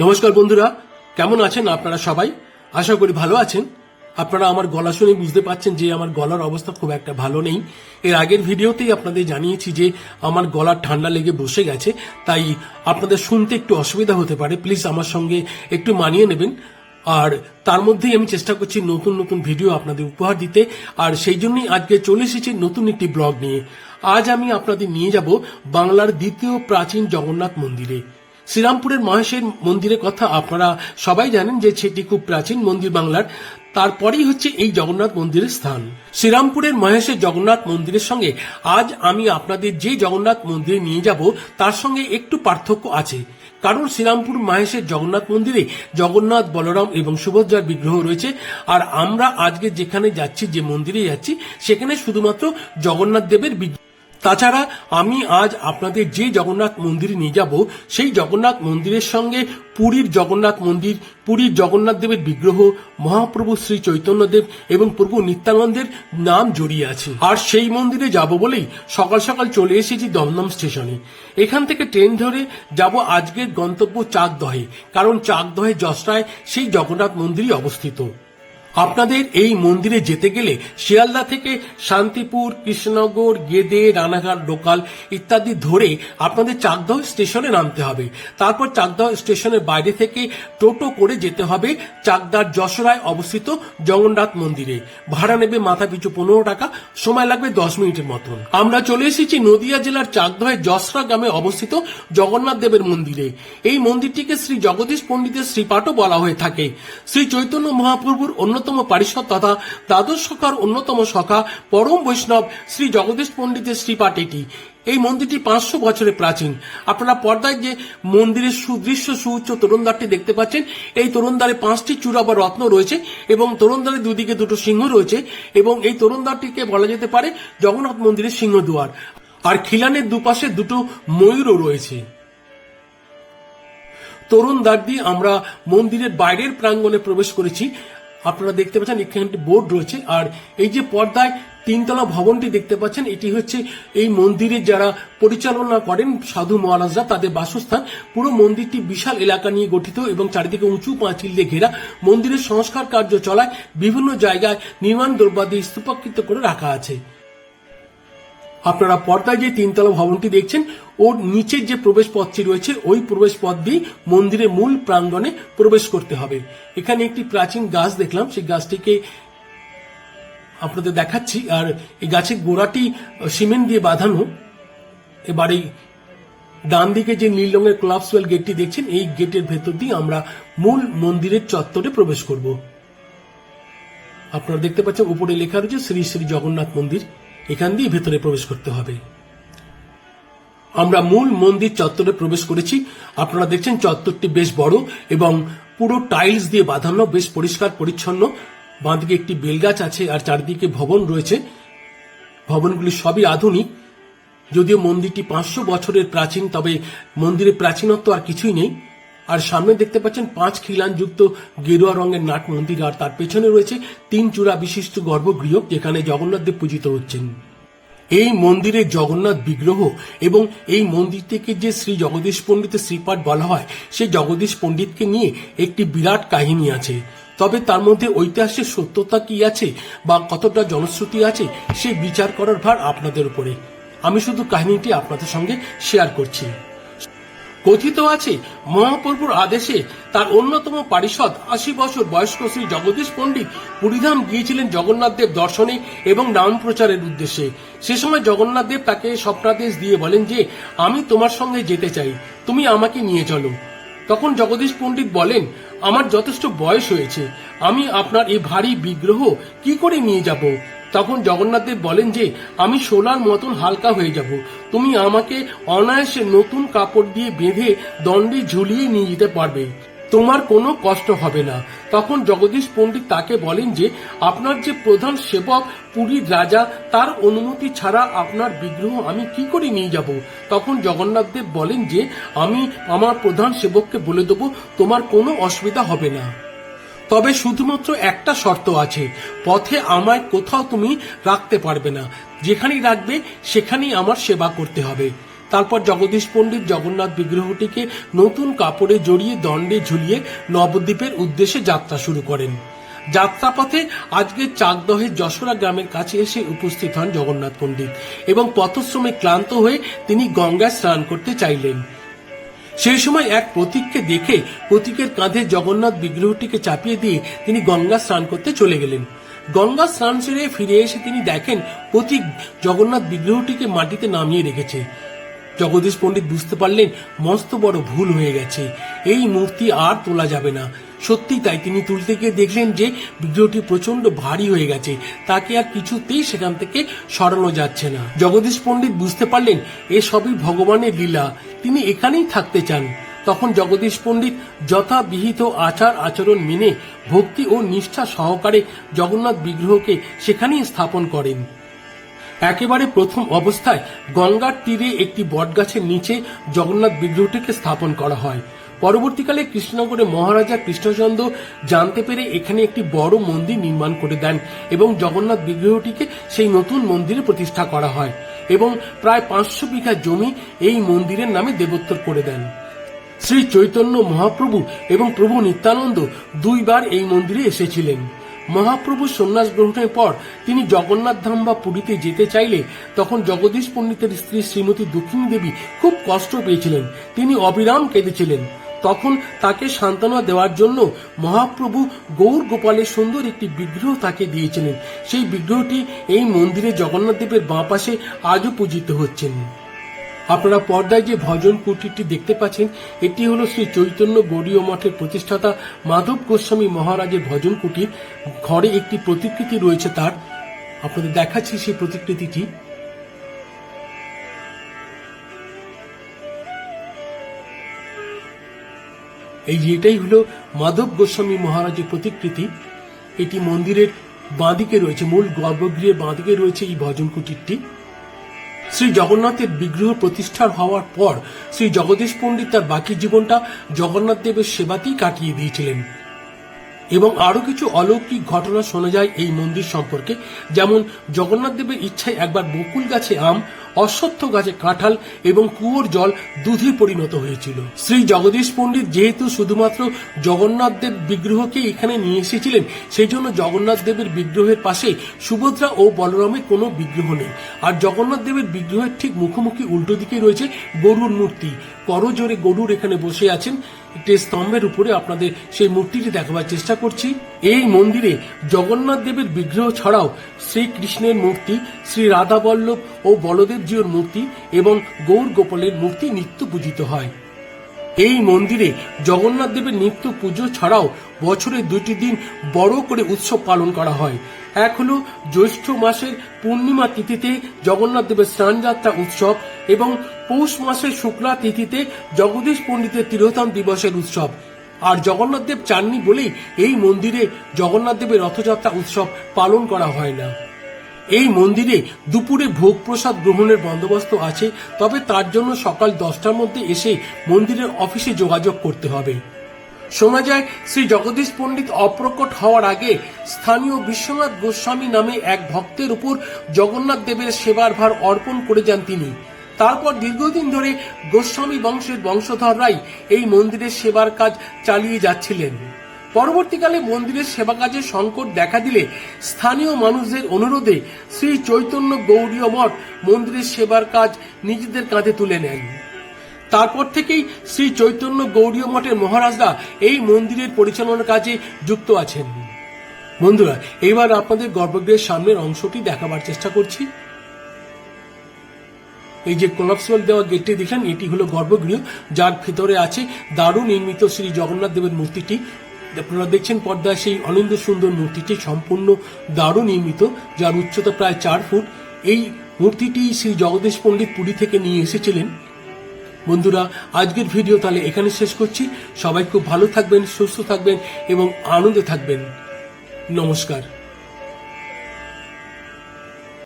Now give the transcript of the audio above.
নমস্কার বন্ধুরা, কেমন আছেন আপনারা সবাই? আশা করি ভালো আছেন। আপনারা আমার গলা শুনে বুঝতে পাচ্ছেন যে আমার গলার অবস্থা খুব একটা ভালো নেই। এর আগের ভিডিওতেই আপনাদের জানিয়েছি যে আমার গলার ঠান্ডা লেগে বসে গেছে, তাই আপনাদের শুনতে একটু অসুবিধা হতে পারে। প্লিজ আমার সঙ্গে একটু মানিয়ে নেবেন। আর তার মধ্যেই আমি চেষ্টা করছি নতুন নতুন ভিডিও আপনাদের উপহার দিতে। আর সেই জন্যই আজকে চলে এসেছি নতুন একটি ব্লগ নিয়ে। আজ আমি আপনাদের নিয়ে যাব বাংলার দ্বিতীয় প্রাচীন জগন্নাথ মন্দিরে। শ্রীরামপুরের মহেশের মন্দিরের কথা আপনারা সবাই জানেন যে সেটি খুব প্রাচীন মন্দির বাংলার। তারপরেই হচ্ছে এই জগন্নাথ মন্দিরের স্থান। শ্রীরামপুরের মহেশের জগন্নাথ মন্দিরের সঙ্গে আজ আমি আপনাদের যে জগন্নাথ মন্দিরে নিয়ে যাব, তার সঙ্গে একটু পার্থক্য আছে। কারণ শ্রীরামপুর মহেশের জগন্নাথ মন্দিরে জগন্নাথ, বলরাম এবং সুভদ্রার বিগ্রহ রয়েছে। আর আমরা আজকে যেখানে যাচ্ছি, যে মন্দিরে যাচ্ছি, সেখানে শুধুমাত্র জগন্নাথ দেবের বিগ্রহ তাছাড়া আমি আজ আপনাদের যে জগন্নাথ মন্দিরে নিয়ে যাব, সেই জগন্নাথ মন্দিরের সঙ্গে পুরীর জগন্নাথ মন্দির, পুরীর জগন্নাথ দেবের বিগ্রহ, মহাপ্রভু শ্রী চৈতন্যদেব এবং প্রভু নিত্যানন্দের নাম জড়িয়ে আছে। আর সেই মন্দিরে যাব বলেই সকাল সকাল চলে এসেছি দমদম স্টেশনে। এখান থেকে ট্রেন ধরে যাব আজকের গন্তব্য চাকদহে, কারণ চাকদহে জসরায় সেই জগন্নাথ মন্দিরই অবস্থিত। আপনাদের এই মন্দিরে যেতে গেলে শিয়ালদা থেকে শান্তিপুর, কৃষ্ণনগর, গেদে, রানাঘাট, লোকাল ইত্যাদি ধরে আপনাদের চাকদহ স্টেশনে নামতে হবে। তারপর চাকদহ স্টেশনের বাইরে থেকে টোটো করে যেতে হবে চাকদার যশোরায় অবস্থিত জগন্নাথ মন্দিরে। ভাড়া নেবে মাথা পিছু পনেরো টাকা, সময় লাগবে দশ মিনিটের মতন। আমরা চলে এসেছি নদিয়া জেলার চাকদহের যশরা গ্রামে অবস্থিত জগন্নাথ দেবের মন্দিরে। এই মন্দিরটিকে শ্রী জগদীশ পণ্ডিতের শ্রীপাঠও বলা হয়ে থাকে। শ্রী চৈতন্য মহাপ্রভুর অন্যতম পারিষদ তথা দ্বাদশ সখার অন্যতম সখা পরম বৈষ্ণব শ্রী জগদীশ পণ্ডিতের শ্রীপাঠ এটি এই মন্দিরটি পাঁচশো বছরের প্রাচীন। আপনারা পর্দায় যে মন্দিরের সুদৃশ্য, সুউচ্চ তরুণদ্বারটি দেখতে পাচ্ছেন, এই তরুণদ্বারে পাঁচটি চূড়া বা রত্ন রয়েছে এবং তরুণদ্বারের দুদিকে দুটো সিংহ রয়েছে এবং এই তরুণদ্বারটিকে বলা যেতে পারে জগন্নাথ মন্দিরের সিংহদুয়ার আর খিলানের দুপাশে দুটো ময়ূরও রয়েছে। তরুণ দিয়ে আমরা মন্দিরের বাইরের প্রাঙ্গণে প্রবেশ করেছি। আপনারা দেখতে পাচ্ছেন, এখানে একটি বোর্ড রয়েছে। আর এই যে পর্দায় তিনতলা ভবনটি দেখতে পাচ্ছেন, এটি হচ্ছে এই মন্দিরের যারা পরিচালনা করেন সাধু মহারাজরা, তাদের বাসস্থান। পুরো মন্দিরটি বিশাল এলাকা নিয়ে গঠিত এবং চারিদিকে উঁচু পাঁচিল দিয়ে ঘেরা। মন্দিরের সংস্কার কার্য চলায় বিভিন্ন জায়গায় নির্মাণ দ্রব্যাদি স্তূপাকৃত করে রাখা আছে। আপনারা পর্দায় যে তিনতলা ভবনটি দেখছেন, ওর নিচের যে প্রবেশ পথটি রয়েছে, ওই প্রবেশ পথ দিয়ে মন্দিরের মূল প্রাঙ্গণে প্রবেশ করতে হবে। এখানে একটি প্রাচীন গাছ দেখলাম, সেই গাছটিকে আপনাদের দেখাচ্ছি। আর এই গাছের গোড়াটি সিমেন্ট দিয়ে বাঁধানো। এবারে ডান দিকে যে নীল রঙের ক্লাবসওয়েল গেটটি দেখছেন, এই গেটের ভেতর দিয়ে আমরা মূল মন্দিরের চত্বরে প্রবেশ করব। আপনারা দেখতে পাচ্ছেন, উপরে লেখা রয়েছে শ্রী শ্রী জগন্নাথ মন্দির। এখান দিয়ে ভেতরে প্রবেশ করতে হবে। আমরা মূল মন্দির চত্বরে প্রবেশ করেছি। আপনারা দেখছেন চত্বরটি বেশ বড় এবং পুরো টাইলস দিয়ে বাঁধানো বেশ পরিষ্কার, পরিচ্ছন্ন। বাঁদিকে একটি বেলগাছ আছে আর চারদিকে ভবন রয়েছে। ভবনগুলি সবই আধুনিক। যদিও মন্দিরটি পাঁচশো বছরের প্রাচীন, তবে মন্দিরের প্রাচীনত্ব আর কিছুই নেই। আর সামনে দেখতে পাচ্ছেন পাঁচ খিলান যুক্ত গেরুয়া রঙের নাট মন্দির, আর তার পেছনে রয়েছে তিন চূড়া বিশিষ্ট গর্ভগৃহ যেখানে জগন্নাথ দেব পূজিত হচ্ছেন। এই মন্দিরের জগন্নাথ বিগ্রহ এবং এই মন্দিরটিকে যে শ্রী জগদীশ পণ্ডিতের শ্রীপাঠ বলা হয় সেই জগদীশ পণ্ডিতকে নিয়ে একটি বিরাট কাহিনী আছে। তবে তার মধ্যে ঐতিহাসিক সত্যতা কি আছে বা কতটা জনশ্রুতি আছে, সে বিচার করার ভার আপনাদের উপরে। আমি শুধু কাহিনীটি আপনাদের সঙ্গে শেয়ার করছি। কথিত আছে, মহাপ্রভুর আদেশে তার অন্যতম পারিষদ আশি বছর বয়স্ক শ্রী জগদীশ পণ্ডিত পুরীধাম গিয়েছিলেন জগন্নাথ দেব দর্শনে এবং নাম প্রচারের উদ্দেশ্যে। সে সময় জগন্নাথ দেব তাকে স্বপ্নাদেশ দিয়ে বলেন যে, আমি তোমার সঙ্গে যেতে চাই, তুমি আমাকে নিয়ে চলো। তখন জগদীশ পণ্ডিত বলেন, আমার যথেষ্ট বয়স হয়েছে, আমি আপনার এই ভারী বিগ্রহ কি করে নিয়ে যাব? তখন জগন্নাথ দেব বলেন যে, আমি সোলার মতন হালকা হয়ে যাব। তুমি আমাকে অনায়াসে নতুন কাপড় দিয়ে বেঁধে দণ্ডে ঝুলিয়ে নিয়ে যেতে পারবে। তোমার কোনো কষ্ট হবে না। তখন জগদীশ পণ্ডিত তাকে বলেন যে, আপনার যে প্রধান সেবক পুরীর রাজা, তার অনুমতি ছাড়া আপনার বিগ্রহ আমি কি করে নিয়ে যাব? তখন জগন্নাথ দেব বলেন যে, আমি আমার প্রধান সেবককে বলে দেবো, তোমার কোনো অসুবিধা হবে না। তবে শুধুমাত্র একটা শর্ত আছে, পথে আমায় কোথাও তুমি রাখতে পারবে না। যেখানেই রাখবে, সেখানেই আমার সেবা করতে হবে। তারপর জগদীশ পণ্ডিত জগন্নাথ বিগ্রহটিকে নতুন কাপড়ে জড়িয়ে দণ্ডে ঝুলিয়ে নবদ্বীপের উদ্দেশ্যে যাত্রা শুরু করেন। যাত্রাপথে আজকের চাকদহের যশোরা গ্রামের কাছে এসে উপস্থিত হন জগন্নাথ পণ্ডিত এবং পথশ্রমে ক্লান্ত হয়ে তিনি গঙ্গায় স্নান করতে চাইলেন। সেই সময় এক প্রতীককে দেখে প্রতীকের কাঁধে জগন্নাথ বিগ্রহটিকে চাপিয়ে দিয়ে তিনি গঙ্গা স্নান করতে চলে গেলেন। গঙ্গা স্নান সেরে ফিরে এসে তিনি দেখেন প্রতীক জগন্নাথ বিগ্রহটিকে মাটিতে নামিয়ে রেখেছে। জগদীশ পণ্ডিত বুঝতে পারলেন, মস্ত বড় ভুল হয়ে গেছে। এই মূর্তি আর তোলা যাবে না। সত্যি তাই তিনি তুলতে গিয়ে দেখলেন যে বিগ্রহটি প্রচণ্ড ভারী হয়ে গেছে। তাকে আর কিছুতেই সেখান থেকে সরানো যাচ্ছে না। জগদীশ পণ্ডিত বুঝতে পারলেন এসবই ভগবানের লীলা। তিনি এখানেই থাকতে চান। তখন জগদীশ পণ্ডিত যথাবিহিত আচার আচরণ মেনে ভক্তি ও নিষ্ঠা সহকারে জগন্নাথ বিগ্রহকে সেখানেই স্থাপন করেন। একেবারে প্রথম অবস্থায় গঙ্গার তীরে একটি বটগাছের নিচে জগন্নাথ বিগ্রহটিকে স্থাপন করা হয়। পরবর্তীকালে কৃষ্ণনগরে মহারাজা কৃষ্ণচন্দ্র জানতে পেরে এখানে একটি বড় মন্দির নির্মাণ করে দেন এবং জগন্নাথ বিগ্রহটিকে সেই নতুন মন্দিরে প্রতিষ্ঠা করা হয় এবং প্রায় পাঁচশো বিঘা জমি এই মন্দিরের নামে দেবোত্তর করে দেন। শ্রী চৈতন্য মহাপ্রভু এবং প্রভু নিত্যানন্দ দুইবার এই মন্দিরে এসেছিলেন। মহাপ্রভু সন্ন্যাস গ্রহণের পর তিনি জগন্নাথ ধাম বা পুরীতে যেতে চাইলে তখন জগদীশ পণ্ডিতের স্ত্রী শ্রীমতী দক্ষিণী দেবী খুব কষ্ট পেয়েছিলেন। তিনি অবিরাম কেঁদেছিলেন। তখন তাকে সান্ত্বনা দেওয়ার জন্য মহাপ্রভু গৌর গোপালের সুন্দর একটি বিগ্রহ তাকে দিয়েছিলেন। সেই বিগ্রহটি এই মন্দিরে জগন্নাথ দেবের বাঁ পাশে আজও পূজিত হচ্ছেন। আপনারা পর্দায় যে ভজন কুটিরটি দেখতে পাচ্ছেন, এটি হলো শ্রী চৈতন্য গৌরীয় মঠের প্রতিষ্ঠাতা মাধব গোস্বামী মহারাজের ভজন কুটির। ঘরে একটি প্রতিকৃতি রয়েছে তার। আপনাদের দেখাচ্ছি সেই প্রতিকৃতিটি। এই যে এটাই হলো মাধব গোস্বামী মহারাজের প্রতিকৃতি, এটি মন্দিরের বাঁদিকে রয়েছে, মূল গর্ভগৃহের বাঁদিকে রয়েছে এই ভজন কুটিরটি। শ্রী জগন্নাথের বিগ্রহ প্রতিষ্ঠার হওয়ার পর শ্রী জগদীশ পণ্ডিত তার বাকি জীবনটা জগন্নাথ দেবের সেবাতেই কাটিয়ে দিয়েছিলেন। এবং আরও কিছু অলৌকিক ঘটনা শোনা যায় এই মন্দির সম্পর্কে। যেমন, জগন্নাথ দেবের ইচ্ছায় একবার বকুল গাছে আম, অশ্বত্থ গাছে কাঁঠাল এবং কুয়োর জল দুধে পরিণত হয়েছিল। শ্রী জগদীশ পণ্ডিত যেহেতু শুধুমাত্র জগন্নাথ দেব বিগ্রহকে এখানে নিয়ে এসেছিলেন, সেই জন্য জগন্নাথ দেবের বিগ্রহের পাশে সুভদ্রা ও বলরামের কোনো বিগ্রহ নেই। আর জগন্নাথ দেবের বিগ্রহের ঠিক মুখোমুখি উল্টো দিকে রয়েছে গরুর মূর্তি। করজোরে গরুর এখানে বসে আছেন একটি স্তম্ভের উপরে আপনাদের সেই মূর্তিটি দেখাবার চেষ্টা করছি। এই মন্দিরে জগন্নাথ দেবের বিগ্রহ ছাড়াও শ্রীকৃষ্ণের মূর্তি, শ্রী রাধা বল্লভ ও বলদেবজিওর মূর্তি এবং গৌর গোপালের মূর্তি নিত্য পূজিত হয়। এই মন্দিরে জগন্নাথ দেবের নিত্য পুজো ছাড়াও বছরে দুটি দিন বড় করে উৎসব পালন করা হয়। এক হলো জ্যৈষ্ঠ মাসের পূর্ণিমা তিথিতে জগন্নাথ দেবের স্নানযাত্রা উৎসব এবং পৌষ মাসের শুক্লা তিথিতে জগদীশ পণ্ডিতের তিরোধাম দিবসের উৎসব। আর জগন্নাথ দেব চাননি বলেই এই মন্দিরে জগন্নাথ দেবের রথযাত্রা উৎসব পালন করা হয় না। এই মন্দিরে দুপুরে ভোগ প্রসাদ গ্রহণের বন্দোবস্ত আছে, তবে তার জন্য সকাল দশটার মধ্যে এসে মন্দিরের অফিসে যোগাযোগ করতে হবে। শোনা যায়, শ্রী জগদীশ পণ্ডিত অপ্রকট হওয়ার আগে স্থানীয় বিশ্বনাথ গোস্বামী নামে এক ভক্তের উপর জগন্নাথ দেবের সেবার ভার অর্পণ করে যান তিনি। তারপর দীর্ঘদিন ধরে গোস্বামী বংশের বংশধররাই এই মন্দিরের সেবার কাজ চালিয়ে যাচ্ছিলেন। পরবর্তীকালে মন্দিরের সেবা কাজে সংকট দেখা দিলে স্থানীয় মানুষদের অনুরোধে শ্রী চৈতন্য গৌড়ীয় মঠ মন্দিরের সেবার কাজ নিজেদের কাঁধে তুলে নেন তারপর থেকেই শ্রী চৈতন্য গৌড়ীয় মঠের মহারাজরা এই মন্দিরের পরিচালনার কাজে যুক্ত আছেন। বন্ধুরা এবার আপনাদের গর্ভগৃহের সামনের অংশটি দেখাবার চেষ্টা করছি। এই যে কোলাপসিবল দেওয়া গেটটি দেখলেন এটি হলো গর্ভগৃহ, যার ভেতরে আছে দারুণ নির্মিত শ্রী জগন্নাথ দেবের মূর্তিটি। আপনারা দেখছেন পর্দায় সেই অনিন্দ সুন্দর মূর্তিটি, সম্পূর্ণ দারুণ নির্মিত, যার উচ্চতা প্রায় চার ফুট। এই মূর্তিটি শ্রী জগদীশ পণ্ডিত পুরী থেকে নিয়ে এসেছিলেন। বন্ধুরা, আজকের ভিডিও তাহলে এখানে শেষ করছি। সবাই খুব ভালো থাকবেন, সুস্থ থাকবেন এবং আনন্দে থাকবেন। নমস্কার।